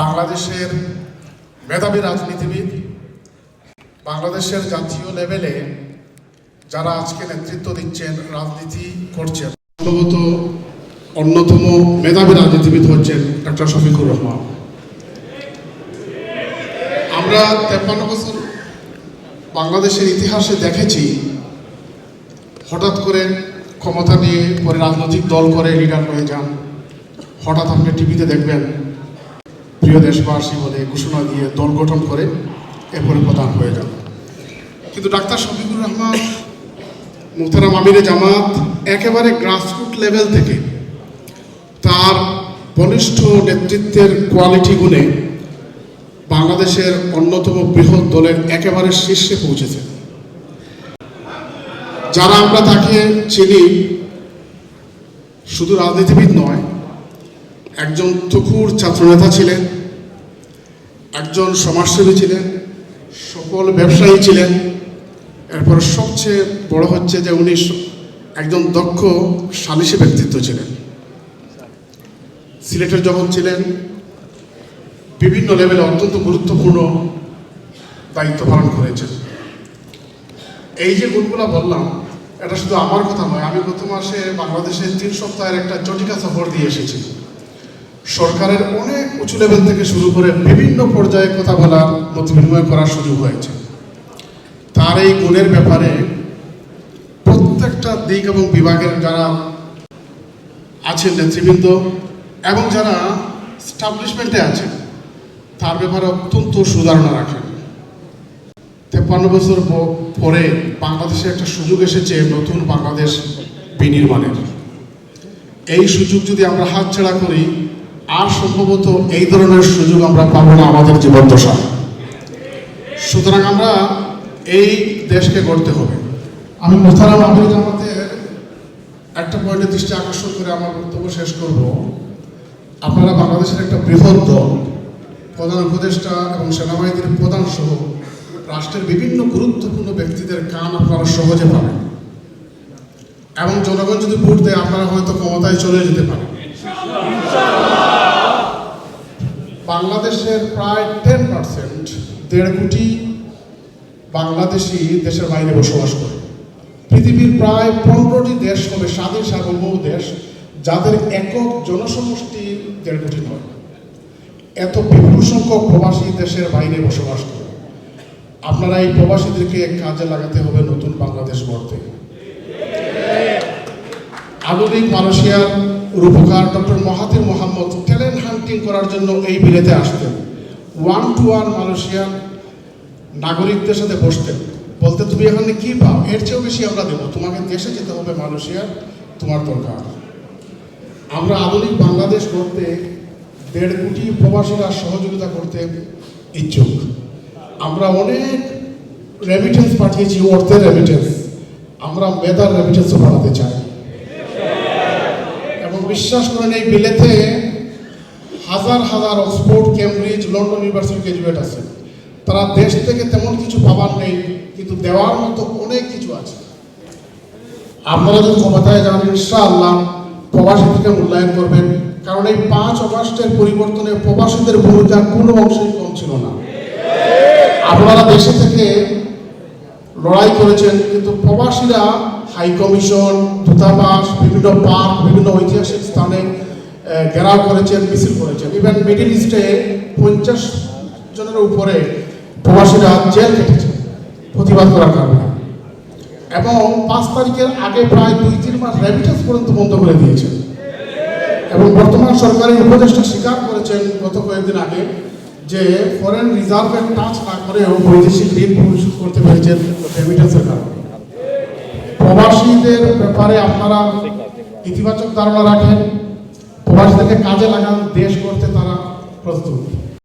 বাংলাদেশের মেধাবী রাজনীতিবিদ, বাংলাদেশের জাতীয় লেভেলে যারা আজকে নেতৃত্ব দিচ্ছেন, রাজনীতি করছেন। সম্ভবত অন্যতম মেধাবী রাজনীতিবিদ হচ্ছেন ডক্টর শফিকুর রহমান। আমরা তেপ্পান্ন বছর বাংলাদেশের ইতিহাসে দেখেছি, হঠাৎ করে ক্ষমতা নিয়ে পরে রাজনৈতিক দল করে লিডার হয়ে যান। হঠাৎ আপনি টিভিতে দেখবেন প্রিয় দেশবাসী, বলে ঘোষণা দিয়ে দল গঠন করে এরপরে প্রধান হয়ে যান। কিন্তু ডাক্তার শফিকুর রহমান, মোহতারাম আমিরে জামাত একেবারে গ্রাসরুট লেভেল থেকে তার বলিষ্ঠ নেতৃত্বের কোয়ালিটি গুণে বাংলাদেশের অন্যতম বৃহৎ দলের একেবারে শীর্ষে পৌঁছেছে। যারা আমরা তাকে চিনি, শুধু রাজনীতিবিদ নয় একজন তুকুর ছাত্রনেতা ছিলেন, একজন সমাজসেবী ছিলেন সফল ব্যবসায়ী ছিলেন। এরপর সবচেয়ে বড় হচ্ছে যে উনি একজন দক্ষ সালিসি ব্যক্তিত্ব ছিলেন। সিলেটের যখন ছিলেন, বিভিন্ন লেভেলে অত্যন্ত গুরুত্বপূর্ণ দায়িত্ব পালন করেছেন। এই যে গুণগুলো বললাম, এটা শুধু আমার কথা নয়, আমি গত মাসে বাংলাদেশে তিন সপ্তাহের একটা জটিকা সফর দিয়ে এসেছি। সরকারের অনেক উঁচু লেভেল থেকে শুরু করে বিভিন্ন পর্যায়ে কথা বলার মত বিনিময় করার সুযোগ হয়েছে। তার এই গুণের ব্যাপারে প্রত্যেকটা দিক এবং বিভাগের যারা আছেন নেতৃবৃন্দ এবং যারা স্টাবলিশমেন্টে আছেন, তার ব্যাপারে অত্যন্ত সুধারণা রাখেন। তেপ্পান্ন বছর পরে বাংলাদেশে একটা সুযোগ এসেছে নতুন বাংলাদেশ বিনির্মাণের। এই সুযোগ যদি আমরা হাতছাড়া করি আর সম্ভবত এই ধরনের সুযোগ আমরা পাবো না আমাদের জীবদ্দশা সুতরাং আমরা এই দেশকে গড়তে হবে। আমি মোস্তারাম আমির জামাতের একটা পয়েন্টের দৃষ্টি আকর্ষণ করে আমার বক্তব্য শেষ করব। আপনারা বাংলাদেশের একটা বৃহৎ দল, প্রধান উপদেষ্টা এবং সেনাবাহিনীর প্রধান সহ রাষ্ট্রের বিভিন্ন গুরুত্বপূর্ণ ব্যক্তিদের কান আপনারা সহজে পাবেন। এবং জনগণ যদি ভোট দেয়, আপনারা হয়তো ক্ষমতায় চলে যেতে পারেন। বাংলাদেশের প্রায় টেন পার্সেন্ট দেড় কোটি বাংলাদেশি দেশের বাইরে বসবাস করে। পৃথিবীর প্রায় পনেরোটি দেশ হবে স্বাধীন সার্বভৌম দেশ, যাদের একক জনসমষ্টি দেড় কোটি নয়। এত বিপুল সংখ্যক প্রবাসী দেশের বাইরে বসবাস করে। আপনারা এই প্রবাসীদেরকে কাজে লাগাতে হবে নতুন বাংলাদেশ গড়তে। আধুনিক মালয়েশিয়ার রূপকার ডক্টর মহাতির মোহাম্মদ ট্যালেন্ট করার জন্য এই বিলেতে আসতেন। ওয়ান টু ওয়ান মালয়েশিয়ান নাগরিকদের সাথে বসতেন। বলতে, তুমি এখানে কি পাও? এর চেয়েও বেশি আমরা দেবো। তোমাকে দেশে যেতে হবে, মালয়েশিয়া। তোমার দরকার। আমরা আধুনিক বাংলাদেশ করতে দেড় কোটি প্রবাসীরা সহযোগিতা করতে ইচ্ছুক। আমরা অনেক রেমিটেন্স পাঠিয়েছি, অর্থের রেমিটেন্স আমরা মেধার রেমিটেন্সও পাঠাতে চাই। এবং বিশ্বাস করেন, এই বিলেতে হাজার হাজার Oxford, Cambridge, London university graduate আছে। তারা দেশ থেকে তেমন কিছু পাবার নেই, কিন্তু দেওয়ার মতো অনেক কিছু আছে। আপনারা যদি ক্ষমতায় যান, ইনশাআল্লাহ প্রবাসীদেরকে মূল্যায়ন করবেন। কারণ এই পাঁচ অগাস্টের পরিবর্তনে প্রবাসীদের ভূমিকা কোনো অংশেই কম ছিল না। আপনারা দেশে থেকে লড়াই করেছেন, কিন্তু প্রবাসীরা হাই কমিশন, দূতাবাস, বিভিন্ন পার্ক, বিভিন্ন ঐতিহাসিক স্থানে ঘেরাও করেছেন, মিছিল করেছেন। ইভেন মিডিল ইস্টে পঞ্চাশ জনের উপরে প্রবাসীরা জেল কেটেছে প্রতিবাদ করার কারণে। এবং পাঁচ তারিখের আগে প্রায় দুই, তিন মাস রেমিটেন্স পর্যন্ত বন্ধ করে দিয়েছেন। এবং বর্তমান সরকারের উপদেষ্টা স্বীকার করেছেন গত কয়েকদিন আগে যে ফরেন রিজার্ভের টাচ না করেও বৈদেশিক ঋণ পরিশোধ করতে পেরেছেন রেমিটেন্সের কারণে। প্রবাসীদের ব্যাপারে আপনারা ইতিবাচক ধারণা রাখেন প্রবাসীদেরকে কাজে লাগান দেশ করতে তারা প্রস্তুত।